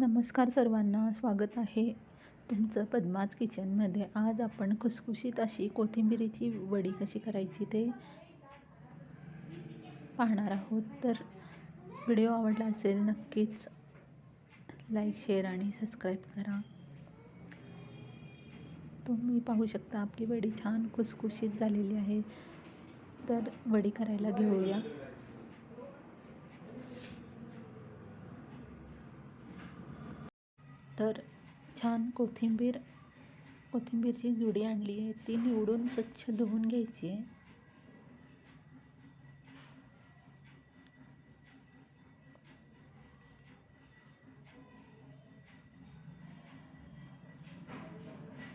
नमस्कार सर्वांना स्वागत आहे तुमचं पद्माज किचनमध्ये. आज आपण खुसखुशीत अशी कोथिंबिरीची वडी कशी करायची ते पाहणार आहोत. तर व्हिडिओ आवडला असेल नक्कीच लाईक शेअर आणि सबस्क्राईब करा. तुम्ही पाहू शकता आपली वडी छान खुसखुशीत झालेली आहे. तर वडी करायला घेऊया. तर छान कोथिंबीर कोथिंबीर कोथिंबीरची जुडी आणली आहे. ती निवडून स्वच्छ धुवून घ्यायची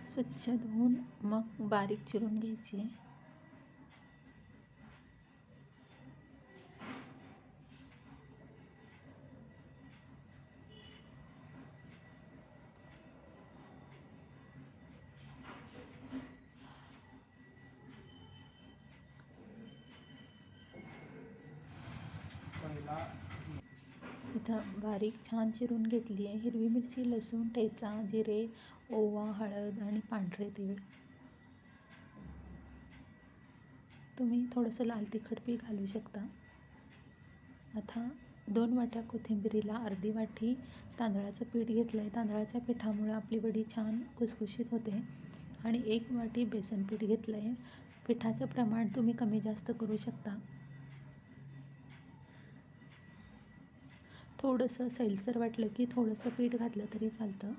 स्वच्छ मग बारीक चिरून आहे. इथं बारीक छान चिरून घेतली आहे. हिरवी मिरची लसूण ठेचा जिरे ओवा हळद आणि पांढरे तीळ. तुम्ही थोडंसं लाल तिखट बी घालू शकता. आता दोन वाट्या कोथिंबिरीला अर्धी वाटी तांदळाचं पीठ घेतलं आहे तांदळाच्या पिठामुळं आपली वडी छान खुसखुशीत होते आणि एक वाटी बेसन पीठ घेतलं आहे पिठाचं प्रमाण तुम्ही कमी जास्त करू शकता. थोडंसं सैलसर वाटलं की थोडंसं पीठ घातलं तरी चालतं.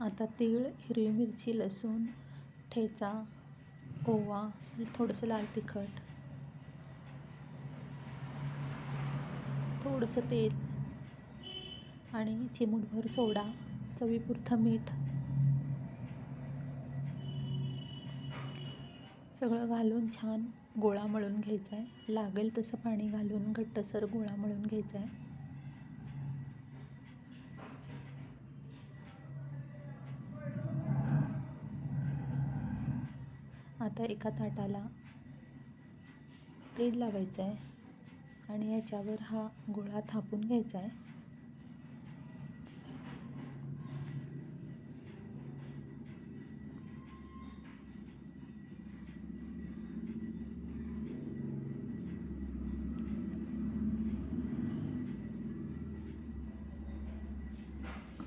आता तीळ हिरवी मिरची लसूण ठेचा ओवा थोडंसं लाल तिखट. थोडंसं तेल. आणि चिमूटभर सोडा चवीपुरतं मीठ. सगळं घालून छान गोळा मळून घ्यायचा आहे लागेल तसं पाणी घालून घट्टसर गोळा मळून घ्यायचा आहे आता एका ताटाला तेल लावायचं आहे आणि याच्यावर हा गोळा थापून घ्यायचा आहे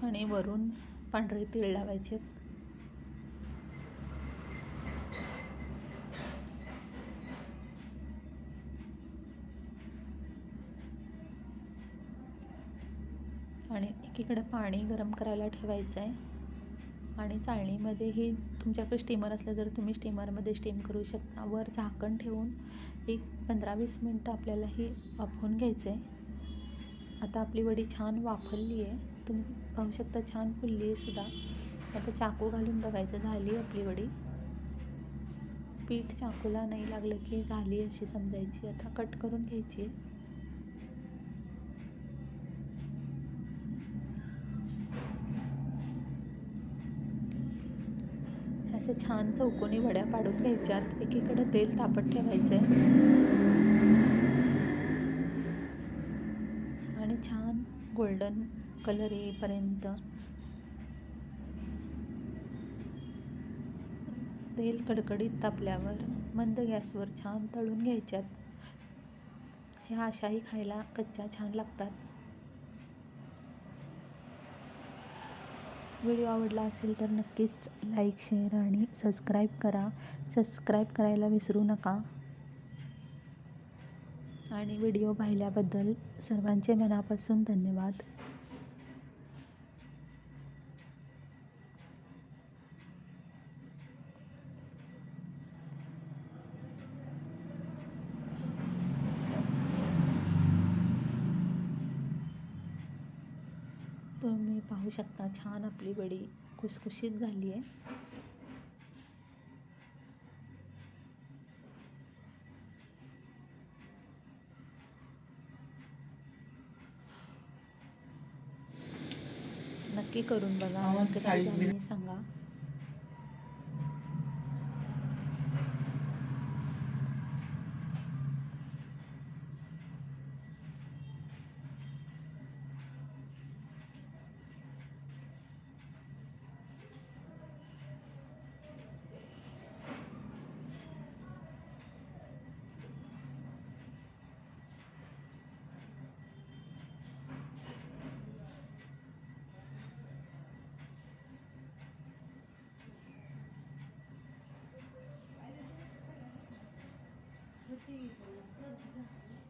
आणि वरून पांढरे तीळ लावायचे. आणि एकीकडे पाणी गरम करायला ठेवायचं आहे आणि चाळणीमध्ये ही तुमच्याकडे स्टीमर असलं तर तुम्ही स्टीमरमध्ये स्टीम करू शकता. वर झाकण ठेवून एक पंधरा वीस मिनटं आपल्याला ही वाफवून घ्यायचं आहे आता आपली वडी छान वाफरली आहे तुम्ही पाहू शकता छान फुलली आहे सुद्धा. आता चाकू घालून बघायचं झाली आपली वडी. पीठ चाकूला नाही लागलं की झाली अशी समजायची. आता कट करून घ्यायची असं छान चौकोनी वड्या पाडून घ्यायच्यात. एकीकडे तेल तापत ठेवायचं आहे आणि छान गोल्डन कलर येईपर्यंत. तेल कडकडीत तापल्यावर मंद गॅसवर छान तळून घ्यायच्यात. ह्या अशाही खायला कच्च्या छान लागतात. व्हिडिओ आवडला असेल तर नक्कीच लाईक शेअर आणि सबस्क्राईब करा. सबस्क्राईब करायला विसरू नका. आणि व्हिडिओ पाहिल्याबद्दल सर्वांचे मनापासून धन्यवाद. तुम्ही पाहू शकता छान आपली वडी खुसखुशीत झाली आहे नक्की कर करून बघा मिनिट. सांगा 地方，是不是？